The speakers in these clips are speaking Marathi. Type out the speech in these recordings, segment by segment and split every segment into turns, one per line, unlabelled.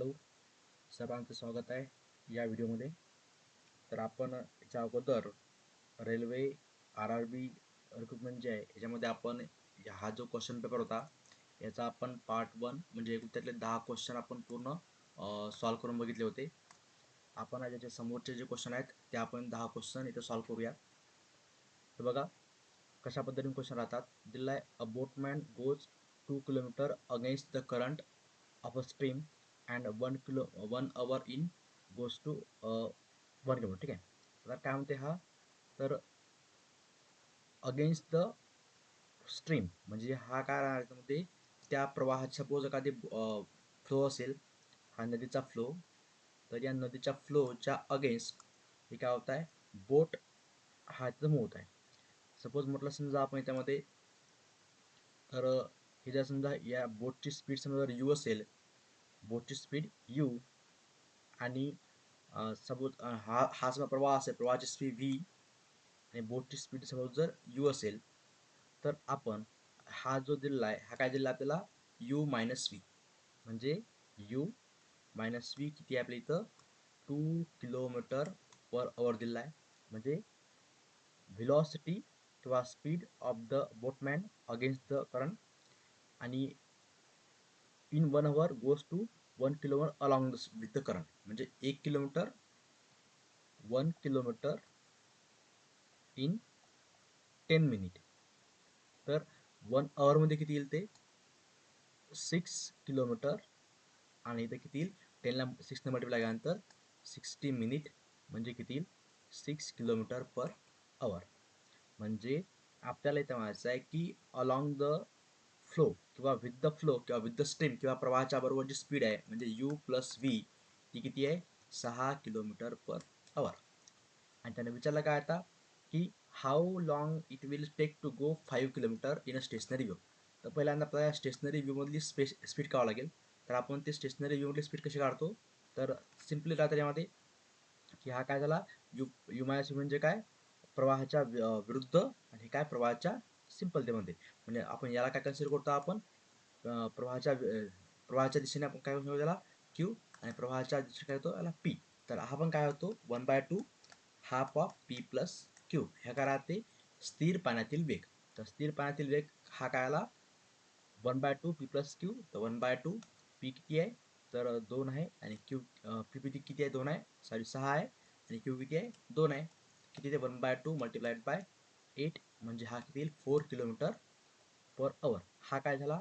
हॅलो सर्वांचं स्वागत आहे या व्हिडिओमध्ये. तर आपण याच्या अगोदर railway R R B recruitment जे आहे याच्यामध्ये आपण हा जो क्वेश्चन पेपर होता याचा आपण पार्ट वन म्हणजे त्यातले दहा क्वेश्चन आपण पूर्ण सॉल्व करून बघितले होते. आपण आज याच्या समोरचे जे क्वेश्चन आहेत ते आपण दहा क्वेश्चन इथे सॉल्व करूया. तर बघा कशा पद्धतीने क्वेश्चन राहतात? दिला आहे a boatman goes two kilometre against the current of a stream and one kilo one hour in goes to one kilometre ठीक आहे? तर काय म्हणते हा? तर अगेन्स्ट द स्ट्रीम म्हणजे हा काय राहणार त्यामध्ये त्या प्रवाहात सपोज एखादी uh, फ्लो असेल हा नदीचा फ्लो तर या नदीच्या फ्लोच्या अगेन्स्ट हे काय होत आहे? बोट हा तिथं मूव होत आहे. सपोज म्हटलं समजा आपण याच्यामध्ये तर हे जर समजा या बोटची स्पीड समजा जर यू असेल बोटची स्पीड यू आणि सपोज हा हा समजा प्रवाह असेल प्रवाहाची स्पीड व्ही आणि बोटची स्पीड सपोज जर यू असेल तर आपण हा जो दिलेला आहे हा काय दिलेला आपल्याला? यू मायनस व्ही म्हणजे यू मायनस व्ही किती आहे आपल्या इथं? टू किलोमीटर पर आवर दिलेला आहे. म्हणजे व्हिलॉसिटी किंवा speed of the boatman against the current आणि in one hour goes to one kilometre along the with the current म्हणजे एक kilometre one kilometre in ten minute तर वन आवरमध्ये किती येईल ते? सिक्स किलोमीटर आणि इथं किती येईल? टेनला सिक्सने मल्टिप्लाय केल्यानंतर सिक्स्टी मिनिट म्हणजे किती येईल? सिक्स किलोमीटर पर आवर म्हणजे आपल्याला इथं म्हणायचं आहे की अलॉंग द फ्लो किंवा विथ द फ्लो किंवा विथ द स्ट्रीम किंवा प्रवाहाच्या बरोबर जी स्पीड आहे म्हणजे यू प्लस व्ही ती किती आहे? सहा किलोमीटर पर आवर आणि त्याने विचारलं काय आता? की how long it will take to go five kilometre in a stationary view तर पहिल्यांदा आपल्याला स्टेशनरी व्ह्यूमधली स्पे स्पीड काढावं लागेल. तर आपण ते स्टेशनरी व्ह्यूमधली स्पीड कशी काढतो? तर सिम्पली राहतं त्यामध्ये की हा काय झाला? यू युमायस म्हणजे काय? प्रवाहाच्या विरुद्ध आणि काय? प्रवाहाच्या सिंपल ते म्हणते. म्हणजे आपण याला काय कन्सिडर करतो आपण? प्रवाहाच्या प्रवाहाच्या दिशेने आपण काय म्हणतो त्याला? क्यू आणि प्रवाहाच्या दिशेने काय होतो? याला पी तर हा पण काय होतो? One by two half of P plus Q ह्या काय राहते? स्थिर पाण्यातील वेग. तर स्थिर पाण्यातील वेग हा काय आला? One by two P plus Q तर वन बाय टू पी किती आहे? तर दोन आहे. आणि क्यू पी पी किती आहे? दोन आहे. सॉरी सहा आहे. आणि क्यू किती आहे? दोन आहे. किती ते? One by two multiplied by eight म्हणजे हा किती येईल? फोर किलोमीटर पर अवर हा काय झाला?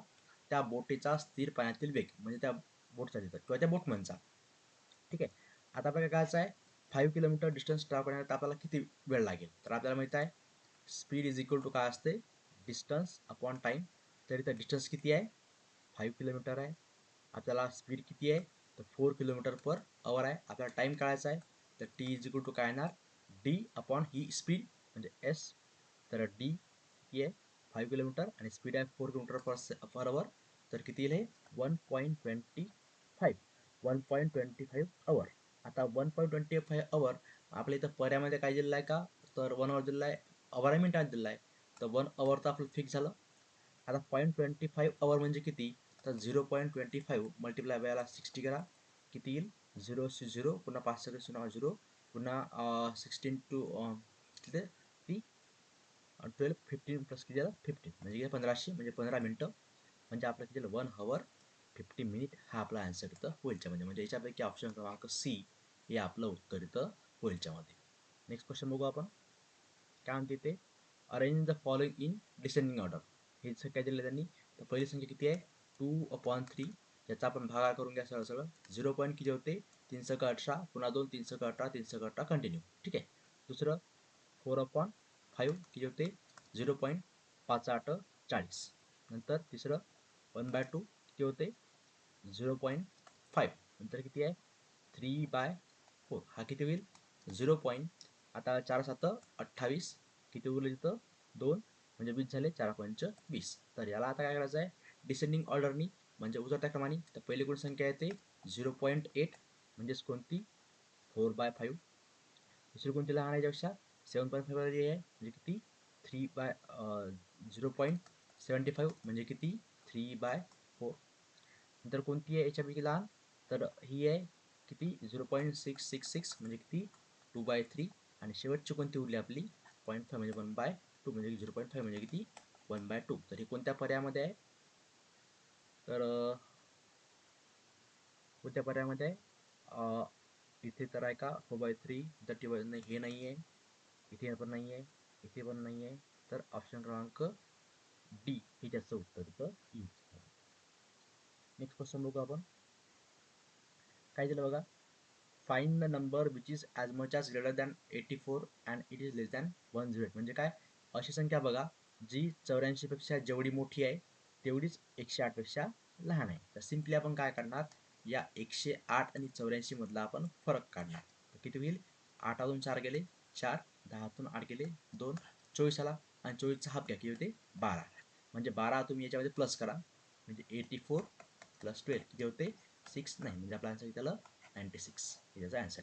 त्या बोटीचा स्थिर पाण्यातील वेग म्हणजे त्या बोटचा तिथं किंवा त्या बोटमनचा ठीक आहे? आता आपल्याला काय करायचं आहे? फाईव्ह किलोमीटर डिस्टन्स ट्रॅव्हल करण्यात आपल्याला किती वेळ लागेल? तर आपल्याला माहीत आहे स्पीड इज इक्वल टू काय असते? डिस्टन्स अपॉन टाईम तर इथं डिस्टन्स किती आहे? फाईव्ह किलोमीटर आहे. आपल्याला स्पीड किती आहे? तर फोर किलोमीटर पर अवर आहे. आपल्याला टाईम काढायचा आहे. तर टी इज इक्वल टू काय येणार? डी अपॉन ही स्पीड म्हणजे एस तर डी किती आहे? फाईव्ह किलोमीटर आणि स्पीड आहे four kilometre per per hour तर किती येईल हे? One point twenty five one point twenty five hour आता one point twenty five hour आपल्या इथं पर्यामध्ये काय दिलेलं आहे का? तर वन आवर दिलेला आहे अवरा मिनिटात दिलेला आहे. तर वन आवर तर आपलं फिक्स झालं. आता पॉईंट ट्वेंटी फाईव्ह आवर म्हणजे किती? तर zero point twenty five multiply बायला सिक्स्टी करा. किती येईल? झिरो सी झिरो पुन्हा पाच सेकंड शून्य झिरो पुन्हा सिक्स्टीन टू किती ट्वेल्व फिफ्टीन प्लस किती झालं? फिफ्टीन म्हणजे पंधराशे म्हणजे पंधरा मिनटं. म्हणजे आपलं किती झालं? वन हवर फिफ्टी मिनिट हा आपला आन्सर इथं होईलच्या म्हणजे याच्यापैकी ऑप्शन क्रमांक सी हे आपलं उत्तर इथं होईलच्यामध्ये नेक्स्ट क्वेश्चन बघू आपण. काय म्हणते ते? Arrange the following in descending order हे काय दिलं त्यांनी? तर पहिली संख्या किती आहे? टू अपॉन थ्री याचा आपण भागाकार करून घ्या सगळं सगळं झिरो पॉईंट किती होते? तीनशे अठरा. पुन्हा दोन तीनशे अठरा तीनशे अठरा कंटिन्यू ठीक आहे? दुसरं फोर अपॉन फाईव्ह किती होते? झिरो पॉईंट पाच आठ चाळीस. नंतर तिसरं वन बाय टू किती होते? Zero point five. नंतर किती आहे? Three by four. हा किती होईल? झिरो पॉईंट आता चार सात अठ्ठावीस. किती उरले तिथं? दोन. म्हणजे वीस झाले चार पंच वीस. तर याला आता काय करायचं आहे? डिसेंडिंग ऑर्डरनी म्हणजे उतरत्या क्रमाने तर पहिली कोणती संख्या येते झिरो पॉईंट एट. म्हणजेच कोणती? Four by five. दुसरी कोणती लहान आहे याच्यापेक्षा? सेवन पॉईंट फाईव्ह आहे म्हणजे किती? Three by zero point seventy five म्हणजे किती? Three by four. नंतर कोणती आहे याच्यापैकी लहान? तर ही आहे किती? Zero point six six six म्हणजे किती? Two by three. आणि शेवटची कोणती उरली आपली? पॉईंट फाय म्हणजे वन बाय टू म्हणजे झिरो पॉईंट फाय म्हणजे किती? One by two. तर हे कोणत्या पर्यायामध्ये आहे? तर कोणत्या पर्यायामध्ये आहे? इथे तर आहे का? Four by three. Thirty by नाही हे नाही आहे. इथे पण नाही आहे इथे पण नाही आहे तर ऑप्शन क्रमांक डी हे त्याचं उत्तर येईल नेक्स्ट क्वेश्चन बघू आपण. काय दिलं बघा? Find the number which is as much as greater than eighty four and it is less than one zero eight म्हणजे काय? अशी संख्या बघा जी चौऱ्याऐंशीपेक्षा जेवढी मोठी आहे तेवढीच एकशे आठपेक्षा लहान आहे. तर सिम्पली आपण काय करणार? या एकशे आठ आणि चौऱ्याऐंशी मधला आपण फरक काढणार. तर किती होईल? आठ अजून चार गेले. चार दहातून आठ गेले दोन चोवीस आला आणि चोवीसचा हाफ घ्या किती होते बारा. म्हणजे बारा तुम्ही याच्यामध्ये प्लस करा. म्हणजे एटी फोर प्लस ट्वेल्व किती होते सिक्स नाही म्हणजे आपला आन्सर त्याला नाईन्टी सिक्स हे त्याचा आन्सर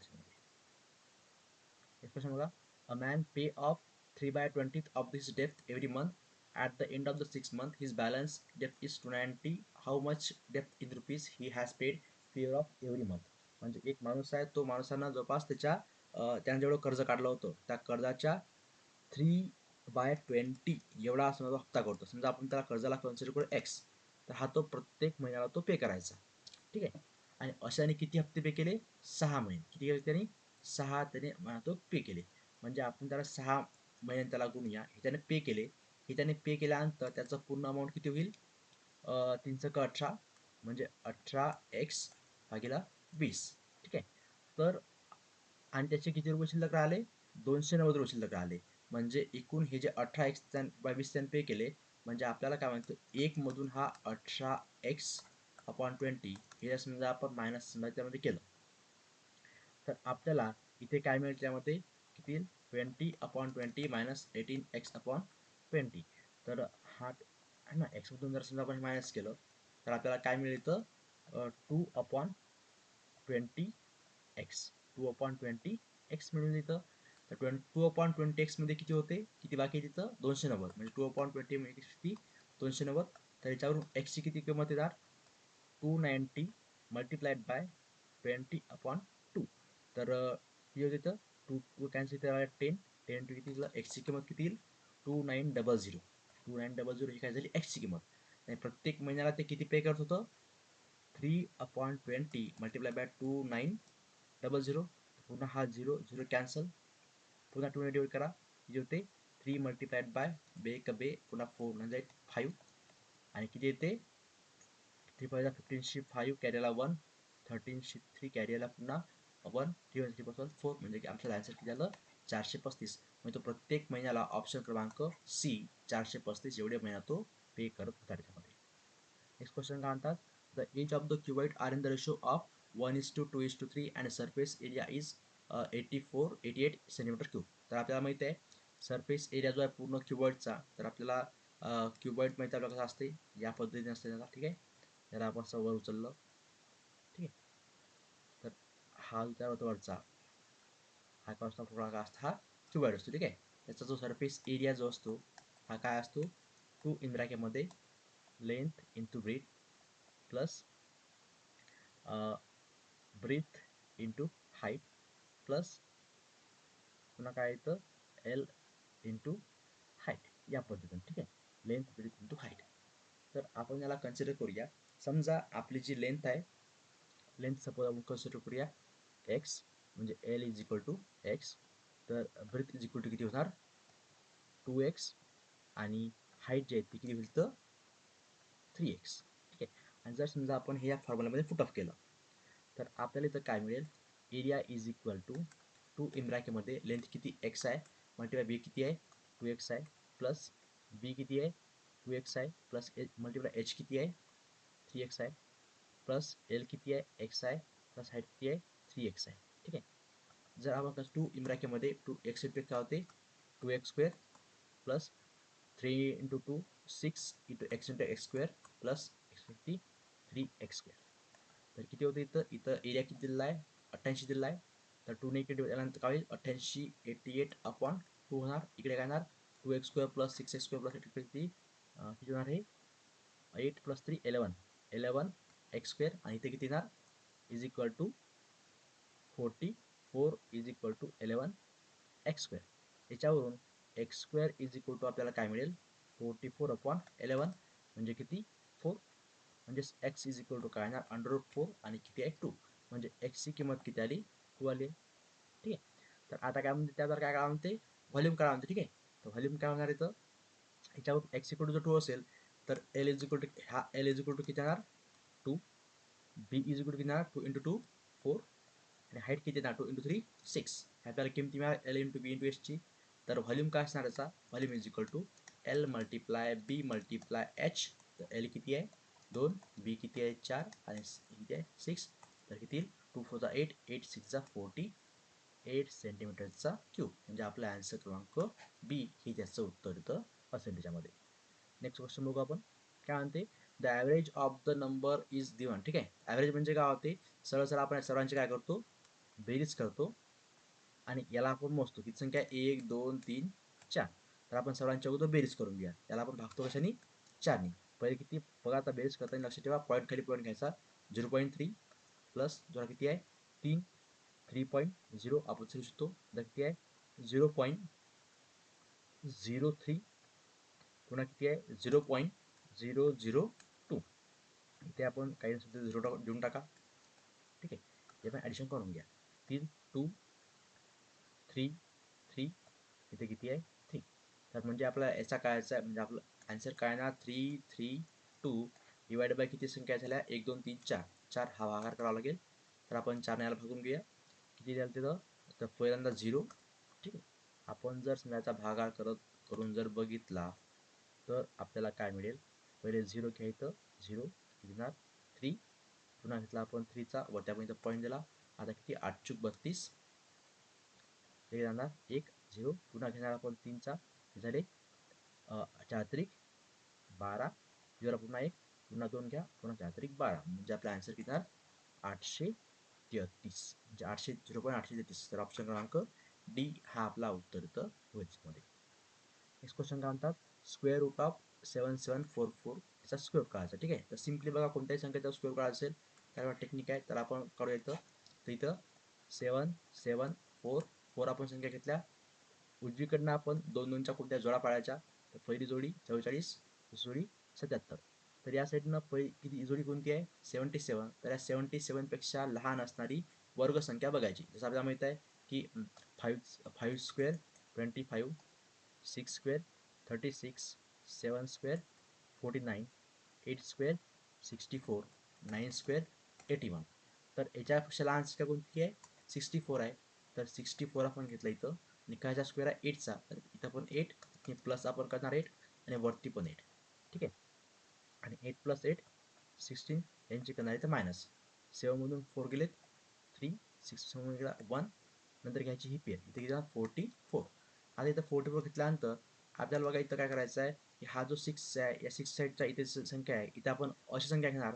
क्वेश्चन बघा. A man pay off three by twenty of this depth every month at the end of the six month his balance depth is two ninety how much depth in rupees he has paid per of every month म्हणजे एक माणूस आहे तो माणसांना जवळपास त्याच्या त्यानं जेवढं कर्ज काढलं होतं. त्या कर्जाच्या थ्री बाय ट्वेंटी एवढा समजा हप्ता करतो समजा आपण त्याला कर्जाला कन्सिडर करू एक्स तर हा तो प्रत्येक महिन्याला तो पे करायचा. ठीक आहे? आणि अशाने किती हप्ते पे केले? सहा महिने. किती केले त्याने? सहा त्याने तो पे केले. म्हणजे आपण त्याला सहा महिन्याने त्याला गुणूया हे त्याने पे केले. हे त्याने पे केल्यानंतर त्याचं पूर्ण अमाऊंट किती होईल? तीन का अठरा. म्हणजे अठरा एक्स भागीला वीस. ठीक आहे? तर आणि त्याचे किती रुपये शिल्लक राहिले? दोनशे नव्वद रुपये शिल्लक राहिले. म्हणजे एकूण हे जे अठरा एक्स बावीस त्यांनी पे केले म्हणजे आपल्याला काय म्हणतो एक मधून हा अठरा एक्स अपॉन ट्वेंटी हे समजा आपण मायनस समजा त्यामध्ये केलं. तर आपल्याला इथे काय मिळेल त्यामध्ये? किती twenty upon twenty minus eighteen X upon twenty तर हा आहे ना एक्समधून जर समजा आपण मायनस केलं तर आपल्याला काय मिळेल तर two upon twenty X two upon twenty X मिळून येतं तर ट्वेंटी टू अपॉन ट्वेंटी एक्समध्ये किती होते? किती बाकी तिथं? दोनशे नव्वद. म्हणजे टू अपॉन ट्वेंटी म्हणजे किती? दोनशे नव्वद. तर याच्यावरून एक्सची किती किंमत येणार? Two ninety multiplied by twenty upon two तर किती होते तर टू टू कॅन्सल इथे टेन टेन टू किती एक्सची किंमत किती येईल? Two nine double zero two nine double zero ही काय झाली? एक्सची किंमत. आणि प्रत्येक महिन्याला ते किती पे करत होतं? Three upon twenty multiply by two nine double zero पुन्हा हा झिरो झिरो कॅन्सल पुन्हा टू डिवाइड करा. किती होते थ्री मल्टिप्लाइड बाय बे क बे पुन्हा फोर म्हणजे फाईव्ह आणि किती येते? थ्री फाईव्ह फिफ्टीनशी फाईव्ह कॅरियाला वन थर्टीनशी थ्री कॅरियाला पुन्हा वन थ्री वन थ्री पासून फोर म्हणजे की आमचं आन्सर किती झालं चारशे पस्तीस. म्हणजे तो प्रत्येक महिन्याला ऑप्शन क्रमांक सी चारशे पस्तीस एवढे महिना तो पे करत होता त्याच्यामध्ये. नेक्स्ट क्वेश्चन काय म्हणतात? The edge of the cuboid are in the ratio of one is two two is two three and surface area is eighty four eighty eight centimetre cube तर आपल्याला माहिती आहे सरफेस एरिया जो आहे पूर्ण क्युबॉइडचा तर आपल्याला क्युबॉइड माहिती आपल्याला कसं असते या पद्धतीने असते त्याला ठीक आहे? त्याला आपण असं वर उचललं ठीक आहे? तर हा त्या वरचा. हा काय असतो? काय असतो? हा क्युबॉइड असतो ठीक आहे? त्याचा जो सरफेस एरिया जो असतो हा काय असतो? Two इंद्राकेमध्ये length into breadth plus breadth into height plus पुन्हा काय येतं? एल इंटू हाईट या पद्धतीने ठीक आहे? लेंथ ब्रीथ इंटू हाईट तर आपण याला कन्सिडर करूया. समजा आपली जी लेंथ आहे लेंथ सपोज आपण कन्सिडर करूया एक्स म्हणजे L is equal to X तर ब्रीथ इज इक्वल टू किती होणार? टू एक्स आणि हाईट जी आहे ती किती होईल तर? थ्री एक्स ठीक आहे? आणि जर समजा आपण हे या फॉर्म्युलामध्ये फुट ऑफ केलं तर आपल्याला इथं काय मिळेल? Area is equal to two in ब्रॅकेटमध्ये length किती एक्स आहे? मल्टिप्लाय बी किती आहे? टू एक्स आहे. प्लस बी किती आहे? टू एक्स आहे. प्लस एच मल्टिप्लाय एच किती आहे? थ्री एक्स आहे. प्लस एल किती आहे? एक्स आहे. प्लस हाईट किती आहे? थ्री एक्स आहे. ठीक आहे? जर आपण टू इन ब्रॅकेटमध्ये टू एक्स इंटू काय होते? Two X square plus three into two six into X into X square plus X fifty three X square तर किती होतं इथं? इथं एरिया किती दिलेला आहे? अठ्ठ्याऐंशी दिलेला आहे. तर टू ने किती त्यानंतर काय होईल? अठ्ठ्याऐंशी एटी एट अपॉन टू होणार. इकडे काय येणार two X square plus six X square plus eight किती? किती होणार हे? Eight plus three eleven eleven X square आणि इथे किती येणार? Is equal to forty four is equal to eleven X square याच्यावरून X square is equal to आपल्याला काय मिळेल? फोर्टी फोर अपॉन इलेवन म्हणजे किती? फोर म्हणजेच एक्स इज इक्वल टू काय? येणार अंडर रूट फोर आणि किती आहे? टू म्हणजे एक्सची किंमत किती आली? टू आली. ठीक आहे? तर आता काय म्हणते? त्यावर काय काय म्हणते व्हॉल्यूम काय म्हणते ठीक आहे? तर व्हॉल्यूम काय होणार इथं? ह्याच्यावर एक्स इक्वल टू जर टू असेल तर एल इज इक्वल टू हा एल इज इक्वल टू किती येणार? Two B is equal to किती येणार? टू इंटू टू फोर आणि हाईट किती येणार? टू इंटू थ्री सिक्स आपल्याला किमती मिळाल एल इंटू बी इंटू एसची तर व्हॉल्यूम काय असणार याचा? Volume is equal to L multiply B multiply H तर एल किती आहे? दोन बी किती आहे? चार आणि किती आहे? सिक्स तर किती येईल? टू फोरचा एट एट सिक्सचा फोर्टी एट सेंटीमीटरचा क्यूब म्हणजे आपला ॲन्सर क्रमांक बी हे त्याचं उत्तर येतं असेल त्याच्यामध्ये. नेक्स्ट क्वेश्चन बघू आपण. काय म्हणते? The average of the number is given ठीक आहे? ॲव्हरेज म्हणजे काय होते? सरळ सरळ आपण सर्वांची काय करतो? बेरीज करतो. आणि याला आपण मोजतो. किती संख्या? एक दोन तीन चार. तर आपण सर्वांच्या अगोदर बेरीज करून घ्या याला आपण भागतो कशाने? चारनी. पहिले किती? बघा आता बेरीज करताना लक्ष ठेवा. पॉईंट खाली पॉईंट घ्यायचा. झिरो पॉईंट थ्री प्लस जोडा किती आहे? तीन. थ्री पॉईंट झिरो आपण सांगू शकतो. किती आहे? झिरो पॉईंट झिरो थ्री पुन्हा किती आहे? Zero point zero zero two इथे आपण काही सुद्धा झिरो टाक देऊन टाका. ठीक आहे? हे पण ॲडिशन करून घ्या. तीन टू थ्री थ्री इथे किती आहे? तर म्हणजे आपला याचा काय आहे म्हणजे आपलं आन्सर काय ना three three two divide by किती संख्या झाल्या? एक दोन तीन चार. चार हा भागाकार करावा लागेल. तर आपण चार याला भागून घेऊया. किती द्याल तिथं? तर पहिल्यांदा झिरो ठीक आहे. आपण जर समजायचा भागाकार करत करून जर बघितला तर आपल्याला काय मिळेल? पहिले झिरो घ्यायचं. झिरो घेणार थ्री पुन्हा घेतला आपण थ्रीचा व त्यापर्यंत पॉईंट दिला. आता किती? आठ चूक बत्तीस. हे जाणार. एक झिरो पुन्हा घेणार आपण तीनचा झाले. चात्रिक बारा झिरो पुन्हा एक पुन्हा दोन घ्या पुन्हा चात्रिक बारा. म्हणजे आपला आन्सर किती आठशे तेहतीस. म्हणजे आठशे झिरो पॉईंट आठशे तेहतीस. तर ऑप्शन क्रमांक डी हा आपला उत्तर इथं व्हेजमध्ये नेक्स्ट क्वेश्चन काय म्हणतात? Square root of seven seven four four याचा स्क्वेअर काढायचा. ठीक आहे? तर सिम्पली बघा कोणत्याही संख्येचा स्क्वेअर काढायचा असेल त्याला टेक्निक आहे. तर आपण करूया इथं. तर इथं सेवन सेवन फोर फोर आपण संख्या घेतल्या. उजवीकडनं आपण दोन दोनच्या कोणत्या जोडा पाळायच्या तर पहिली जोडी चव्वेचाळीस दुसरी जोडी सत्याहत्तर. तर या साईडनं पहिली किती जोडी कोणती आहे? सेवन्टी सेवन तर या सेवन्टी सेवनपेक्षा लहान असणारी वर्ग संख्या बघायची. जसं आपल्याला माहीत आहे की five five square twenty five six square thirty six seven square forty nine eight square sixty four nine square eighty one तर याच्यापेक्षा लहान संख्या कोणती आहे? सिक्स्टी फोर आहे. तर सिक्स्टी फोर आपण घेतलं इथं. आणि कायचा स्क्वेअर आहे एटचा तर इथं पण एट आणि प्लस आपण करणार एट आणि वरती पण एट ठीक आहे? आणि एट प्लस एट सिक्स्टीन यांची करणार इथं मायनस सेवनमधून फोर गेलेत थ्री सिक्स सेवन गेला वन नंतर घ्यायची ही पेअर इथे घेतला फोर्टी फोर आता इथं फोर्टी फोर घेतल्यानंतर आपल्याला बघा इथं काय करायचं आहे? की हा जो सिक्स आहे या सिक्स साईडचा इथे संख्या आहे इथे आपण अशी संख्या घेणार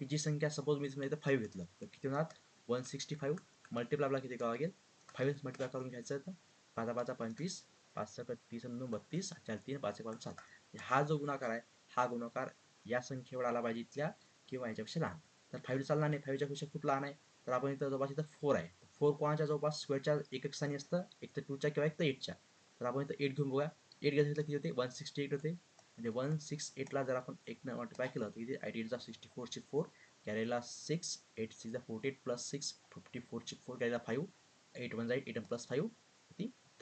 की जी संख्या सपोज मी समजा इथं फाईव्ह घेतलं. तर किती होणार? वन सिक्स्टी फाईव्ह मल्टिप्लाय किती करावं लागेल? फाईव्ह मल्टिप्लाय करून घ्यायचं तर पाचा पाचा पंचवीस पाच सक तीस नऊ बत्तीस चार तीन पाच एक पाच सात. हा जो गुणाकार आहे हा गुणाकार या संख्येवर आला पाहिजे इथल्या किंवा याच्यापेक्षा लहान. तर फाईव्ह चालला नाही फाईव्हच्या पेक्षा खूप लहान आहे. तर आपण इथं जवळपास इथं फोर आहे. फोर कोणाच्या? जवळपास स्क्वेअरच्या एक एक स्थानी असतं. एक तर टूच्या किंवा एक तर एटच्या तर आपण इथं एट घेऊन बघूया. एट घेतलं किती होते? वन सिक्स्टी एट होते. म्हणजे वन सिक्स एटला जर आपण एकनं मल्टिप्लाय केलं तर किती? आय एटचा सिक्स्टी फोरची four Kerala six eight six forty eight plus six fifty फोरची four कॅरेला फाईव्ह एट वन जाईल eight one plus five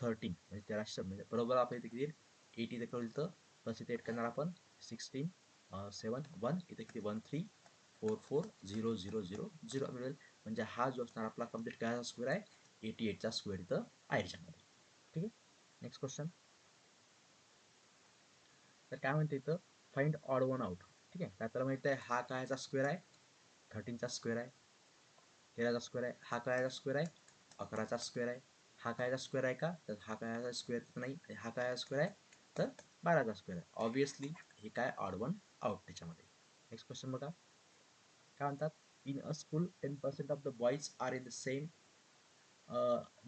thirteen म्हणजे तेराशे म्हणजे बरोबर आपल्या इथे किती एट इथे कळलं तर. प्लस इथे एट करणार आपण. सिक्स्टीन सेवन वन इथे किती? One three four four zero zero zero zero मिळेल. म्हणजे हा जो असणार आपला कंप्लीट करायचा स्क्वेअर आहे? एटी एटचा स्क्वेअर इथं आहे याच्यामध्ये. ठीक आहे? नेक्स्ट क्वेश्चन तर काय म्हणते इथं? फाइंड ऑड वन आउट ठीक आहे? तर आपल्याला माहिती आहे हा कायचा स्क्वेअर आहे? थर्टीनचा स्क्वेअर आहे. तेराचा स्क्वेअर आहे. हा कायचा स्क्वेअर आहे? अकराचा स्क्वेअर आहे. हा कायचा स्क्वेअर आहे का? तर हा कायचा स्क्वेअर नाही हा काय स्क्वेअर आहे तर बाराचा स्क्वेअर आहे. ऑब्विसली हे काय ऑड वन आउट त्याच्यामध्ये. नेक्स्ट क्वेश्चन बघा. काय म्हणतात? In a school ten percent of the boys are in the same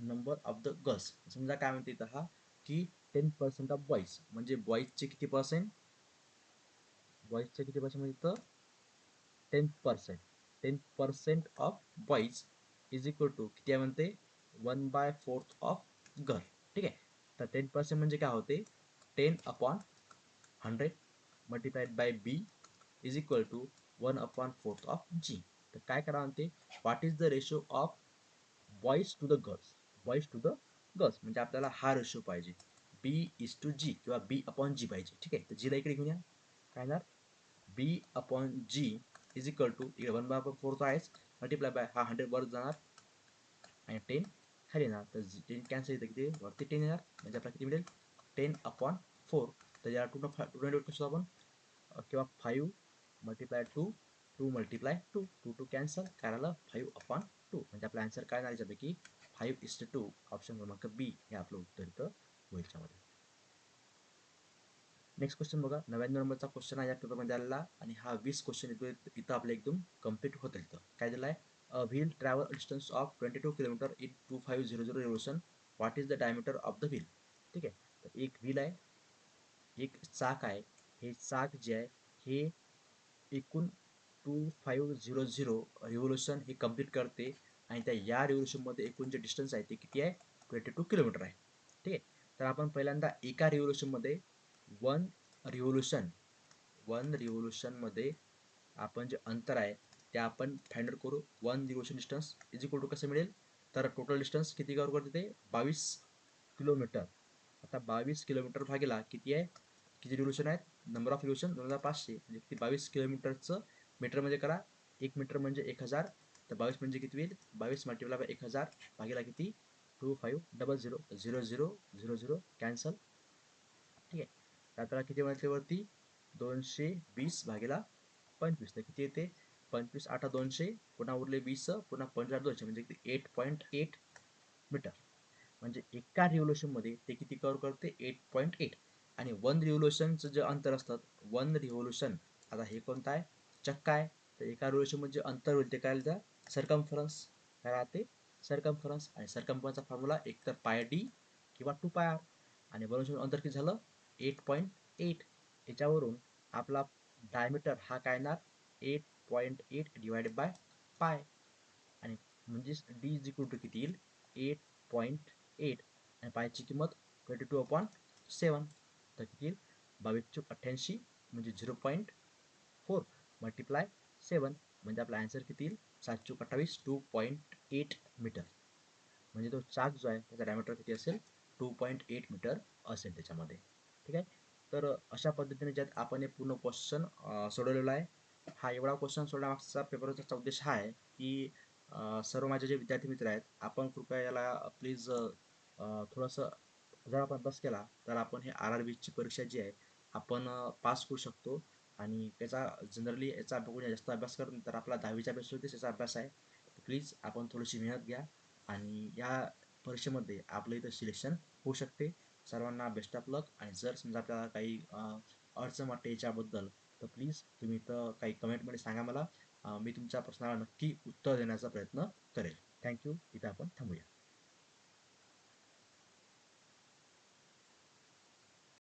number of the girls समजा काय म्हणते इथं हा? की टेन पर्सेंट ऑफ बॉईज म्हणजे बॉईजचे किती पर्सेंट बॉईजचे किती पर्सेंट म्हणजे इथं? Ten percent ten percent of boys is equal to किती आहे म्हणते? One by fourth of girl ठीक आहे? तर टेन पर्सेंट म्हणजे काय होते? Ten upon hundred multiplied by B is equal to one upon fourth of G तर काय करा म्हणते? What is the ratio of boys to the girls boys to the girls म्हणजे आपल्याला हा रेशो पाहिजे. बी इज टू जी किंवा बी अपॉन जी पाहिजे. ठीक आहे? तर जीला इकडे घेऊन या. काय येणार B upon G is equal to इकडे वन बाय फोर्थ आहेच. मल्टिप्लाय बाय हा हंड्रेड वर जाणार. आणि टेन खाली येणार तर टेन कॅन्सल येतं किती? वरती टेन येणार. म्हणजे आपल्याला किती मिळेल? टेन अपॉन फोर तर या टू फाय टू नाईट कसं आपण? किंवा five multiply two two multiply two two two cancel काय फाईव्ह अपॉन टू म्हणजे आपला आन्सर काय नाही याच्यापैकी? फाईव्ह इस्ट टू ऑप्शन क्रमांक बी हे आपलं उत्तर इथं होईल त्यामध्ये नेक्स्ट क्वेश्चन बघा. नव्याण्णव नंबरचा क्वेश्चन आहे या पेपरमध्ये आलेला. आणि हा वीस क्वेश्चन येतो इथं आपलं एकदम कंप्लीट होतं इथं. काय दिलं आहे wheel travel distance of twenty two kilometre in two five zero zero revolution what is the diameter of the wheel ठीक आहे तर एक व्हील आहे एक चाक आहे. हे चाक जे आहे हे एकूण two five zero zero revolution हे कंप्लीट करते आणि त्या या रिव्होल्युशनमध्ये एकूण जे डिस्टन्स आहे ते किती आहे? ट्वेंटी टू किलोमीटर आहे. ठीक आहे? तर आपण पहिल्यांदा एका रिव्होल्युशनमध्ये वन रिव्होल्युशन वन रिव्होल्युशनमध्ये आपण जे अंतर आहे ते आपण फाइंड आउट करू. One revolution distance is equal to कसं मिळेल? तर टोटल डिस्टन्स किती कवर करते ते? बावीस किलोमीटर आता बावीस किलोमीटर भागेला किती आहे? किती रिव्होल्युशन आहेत? नंबर ऑफ रिव्होल्युशन दोन हजार पाचशे. म्हणजे किती? बावीस किलोमीटरचं मीटरमध्ये करा. एक मीटर म्हणजे एक हजार. तर बावीस म्हणजे किती होईल? बावीस मल्टिप्लाय बाय एक हजार भागेला किती? Two five double zero zero zero zero zero cancel ठीक आहे. तर किती म्हटल्यावरती वरती? दोनशे वीस भागेला पंचवीस. तर किती येते? पंचवीस आठ दोनशे पुन्हा उरले वीस पुन्हा पंचवीस दोनशे म्हणजे किती? एट पॉईंट एट मीटर म्हणजे एका रिव्होल्युशनमध्ये ते किती कव्हर करते? एट पॉईंट एट आणि वन रिव्होल्युशनचं जे अंतर असतात वन रिव्होल्युशन आता हे कोणतं आहे? चक्का आहे. तर एका रिव्होल्युशनमध्ये जे अंतर होईल ते काय त्या सरकमफरन्स काय राहते? सरकमफरन्स आणि सरकमफरन्सचा फॉर्म्युला एक तर पाय डी किंवा टू पाय आर आणि रिव्होल्युशन अंतर किती झालं? एट पॉईंट एट याच्यावरून आपला डायमीटर हा काय येणार? Eight point eight divided by pi आणि म्हणजेच डी इज इक्वल टू किती येईल? एट पॉईंट एट आणि पायची किंमत ट्वेंटी टू अपॉन सेवन तर किती येईल? बावीस चूक अठ्ठ्याऐंशी म्हणजे zero point four multiply seven म्हणजे आपला आन्सर किती येईल? सात चूक अठ्ठावीस टू पॉईंट एट मीटर म्हणजे तो चाक जो आहे त्याचा डायमीटर किती असेल? टू पॉईंट एट मीटर असेल त्याच्यामध्ये. ठीक आहे? तर अशा पद्धतीने ज्यात आपण हे पूर्ण क्वेश्चन सोडवलेलं आहे. हा एवढा क्वेश्चन सोडण्यामागचा पेपरचा उद्देश हा आहे की सर्व माझे जे विद्यार्थी मित्र आहेत आपण कृपया याला प्लीज थोडंसं जर आपण अभ्यास केला तर आपण हे आर आर बीची परीक्षा जी आहे आपण पास करू शकतो. आणि त्याचा जनरली याचा बघून जास्त अभ्यास कर तर आपला दहावीच्या बेसवरतीच याचा अभ्यास आहे. प्लीज आपण थोडीशी मेहनत घ्या. आणि या परीक्षेमध्ये आपलं इथं सिलेक्शन होऊ शकते. सर्वांना बेस्ट ऑफ लक आणि जर समजा आपल्याला काही अडचण वाटते याच्याबद्दल तर प्लीज तुम्ही इथं काही कमेंटमध्ये सांगा मला. मी तुमच्या प्रश्नाला नक्की उत्तर देण्याचा प्रयत्न करेल. थँक्यू इथं आपण थांबूया.